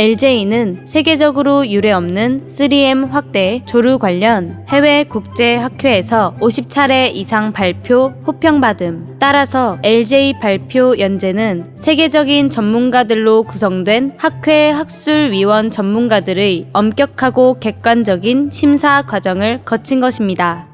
LJ는 세계적으로 유례없는 3M 확대 조류 관련 해외 국제 학회에서 50차례 이상 발표 호평받음. 따라서 LJ 발표 연재는 세계적인 전문가들로 구성된 학회 학술위원 전문가들의 엄격하고 객관적인 심사 과정을 거친 것입니다.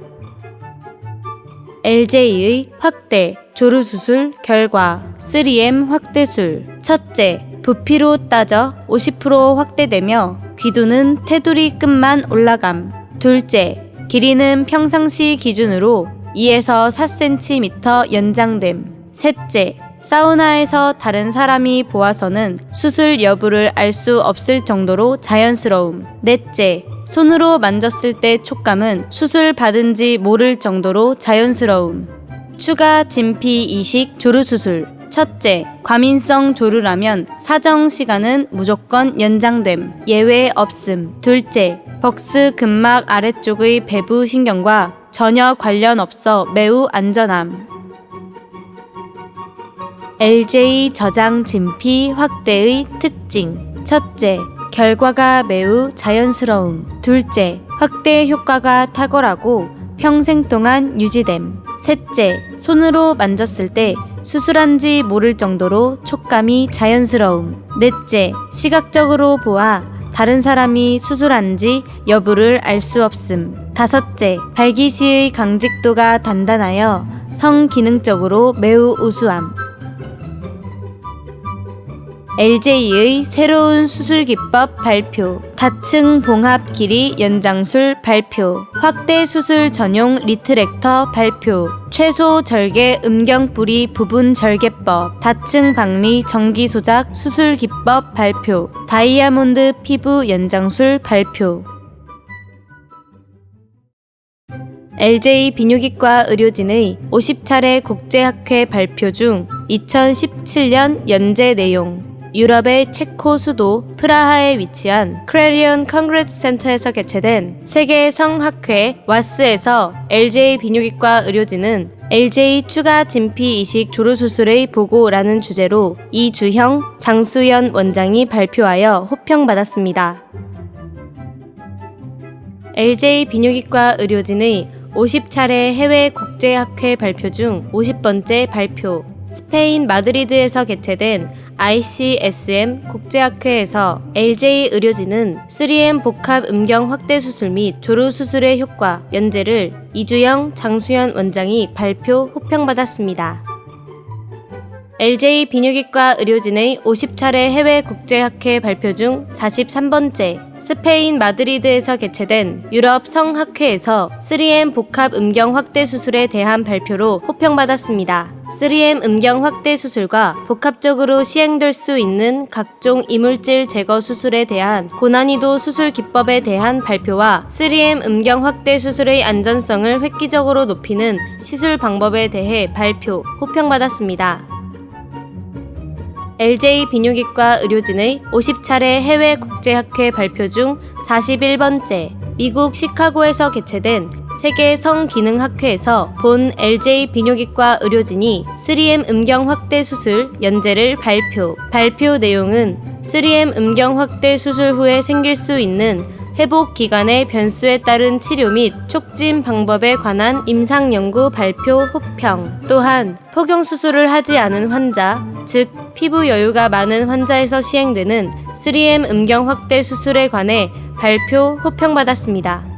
LJ의 확대, 조루수술 결과 3M 확대술 첫째, 부피로 따져 50% 확대되며 귀두는 테두리 끝만 올라감 둘째, 길이는 평상시 기준으로 2에서 4cm 연장됨 셋째, 사우나에서 다른 사람이 보아서는 수술 여부를 알 수 없을 정도로 자연스러움 넷째, 손으로 만졌을 때 촉감은 수술 받은지 모를 정도로 자연스러움. 추가 진피 이식 조루 수술. 첫째, 과민성 조루라면 사정 시간은 무조건 연장됨. 예외 없음. 둘째, 벅스 근막 아래쪽의 배부 신경과 전혀 관련 없어 매우 안전함. LJ 저장 진피 확대의 특징. 첫째, 결과가 매우 자연스러움. 둘째, 확대 효과가 탁월하고 평생 동안 유지됨. 셋째, 손으로 만졌을 때 수술한지 모를 정도로 촉감이 자연스러움. 넷째, 시각적으로 보아 다른 사람이 수술한지 여부를 알 수 없음. 다섯째, 발기시의 강직도가 단단하여 성기능적으로 매우 우수함. LJ의 새로운 수술 기법 발표, 다층 봉합 길이 연장술 발표, 확대 수술 전용 리트렉터 발표, 최소 절개 음경 뿌리 부분 절개법, 다층 박리 전기 소작 수술 기법 발표, 다이아몬드 피부 연장술 발표. LJ 비뇨기과 의료진의 50차례 국제학회 발표 중 2017년 연재 내용 유럽의 체코 수도 프라하에 위치한 크레리온 컨그레스 센터에서 개최된 세계 성학회 와스에서 LJ 비뇨기과 의료진은 LJ 추가 진피 이식 조루 수술의 보고라는 주제로 이주형 장수연 원장이 발표하여 호평받았습니다. LJ 비뇨기과 의료진의 50차례 해외 국제학회 발표 중 50번째 발표. 스페인 마드리드에서 개최된 ICSM 국제학회에서 LJ 의료진은 3M 복합 음경 확대 수술 및 조루 수술의 효과 연재를 이주영 장수연 원장이 발표 호평받았습니다. LJ 비뇨기과 의료진의 50차례 해외 국제학회 발표 중 43번째 스페인 마드리드에서 개최된 유럽 성학회에서 3M 복합 음경 확대 수술에 대한 발표로 호평받았습니다. 3M 음경 확대 수술과 복합적으로 시행될 수 있는 각종 이물질 제거 수술에 대한 고난이도 수술 기법에 대한 발표와 3M 음경 확대 수술의 안전성을 획기적으로 높이는 시술 방법에 대해 발표, 호평받았습니다. LJ 비뇨기과 의료진의 50차례 해외 국제학회 발표 중 41번째 미국 시카고에서 개최된 세계 성기능학회에서 본 LJ 비뇨기과 의료진이 3M 음경 확대 수술 연재를 발표. 발표 내용은 3M 음경 확대 수술 후에 생길 수 있는 회복 기간의 변수에 따른 치료 및 촉진 방법에 관한 임상 연구 발표 호평. 또한 포경 수술을 하지 않은 환자, 즉 피부 여유가 많은 환자에서 시행되는 3M 음경 확대 수술에 관해 발표 호평받았습니다.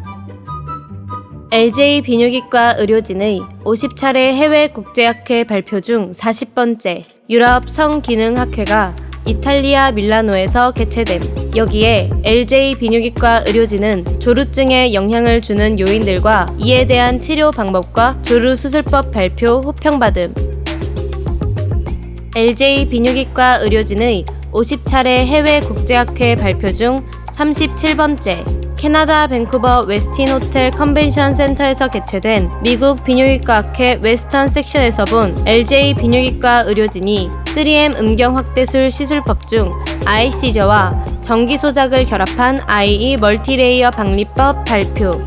LJ 비뇨기과 의료진의 50차례 해외 국제학회 발표 중 40번째 유럽 성기능학회가 이탈리아 밀라노에서 개최됨. 여기에 LJ 비뇨기과 의료진은 조루증에 영향을 주는 요인들과 이에 대한 치료 방법과 조루 수술법 발표 호평받음. LJ 비뇨기과 의료진의 50차례 해외 국제학회 발표 중 37번째 캐나다 밴쿠버 웨스틴 호텔 컨벤션 센터에서 개최된 미국 비뇨기과 학회 웨스턴 섹션에서 본 LJ 비뇨기과 의료진이 3M 음경 확대술 시술법 중 아이시저와 전기 소작을 결합한 IE 멀티레이어 방리법 발표